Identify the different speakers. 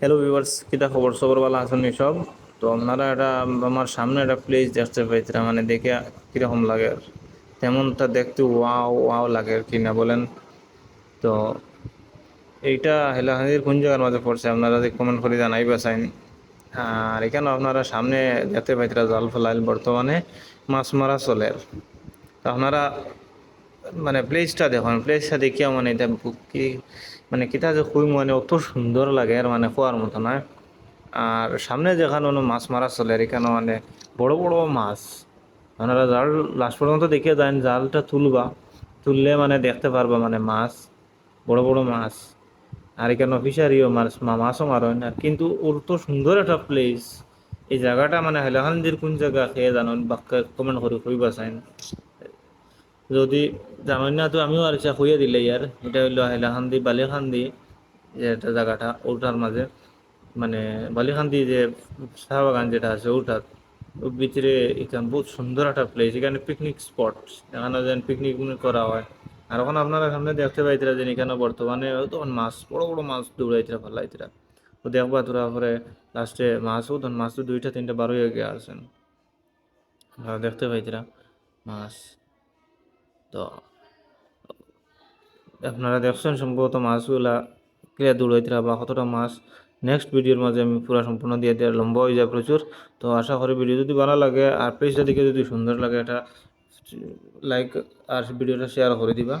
Speaker 1: Hello viewers কিটা খবর? সবর ভালো আছেন সব? তো আপনারা এটা, আমার সামনে একটা প্লেস দেখতে পাইছিলাম মানে দেখে কীরকম লাগে আর। তেমনটা দেখতে ওয়াও ওয়াও লাগে আর কি না বলেন? তো এইটা হেলাহানির কোন জায়গার মাঝে পড়ছে? আপনারা যদি কমেন্ট করে জানাইবা চাইন আর এখানে আপনারা সামনে দেখতে পাইছিলা জাল ফেলাইল বর্তমানে মাছ মারা চলে তো আপনারা মানে প্লেসটা দেখুন প্লেসটা দেখিয়া মানে এটা কি মানে কিতা যে খুবই মানে অত সুন্দর লাগে আর মানে খোয়ার মতো নয় আর সামনে যেখানে মাছ মারা চলে আর এখানে মানে বড় বড় মাছ। আপনারা জাল লাস্ট পর্যন্ত দেখে যান জালটা তুলবা, তুললে মানে দেখতে পারবা মানে মাছ, বড় বড় মাছ। আর এখানে ফিশারিও মাছ মাছও মারেন আর কিন্তু ওর তো সুন্দর একটা প্লেস এই জায়গাটা মানে হাইলাকান্দির কোন জায়গা খেয়ে জানেন, বা কমেন্ট করে কইবা চাইন যদি জানেন না তো আমিও আর ইচ্ছা হইয়া দিলে ইয়ার এটা হইল হাইলাকান্দি বালিখান্দি যে একটা জায়গাটা ওটার মাঝে মানে বালিখান্দি যে চা বাগান যেটা আছে ওটার ভিতরে এখানে বহুত সুন্দর একটা প্লেস এখানে পিকনিক স্পট এখানে যেন পিকনিক করা হয়। আর এখন আপনারা সামনে দেখতে পাইতরা যে এখানে বর্তমানে তখন মাছ, বড় বড় মাছ দৌড়াইতরা ফালাইতরা তো দেখবা তোরা পরে লাস্টে মাছও তখন মাছ তো দুইটা, তিনটা বারো গিয়ে আসেন দেখতে পাইতরা মাছ। তো, আপনারা দেখছেন সম্ভবত মাছগুলা ক্লিয়ার দূর হইতে বা কতটা মাছ। নেক্সট ভিডিওর মাঝে আমি পুরো সম্পূর্ণ দিয়ে দেওয়া লম্বা হয়ে যায় প্রচুর। তো আশা করি ভিডিও যদি ভালো লাগে আর পেজটা দেখে যদি সুন্দর লাগে এটা লাইক আর ভিডিওটা শেয়ার করে দিবা।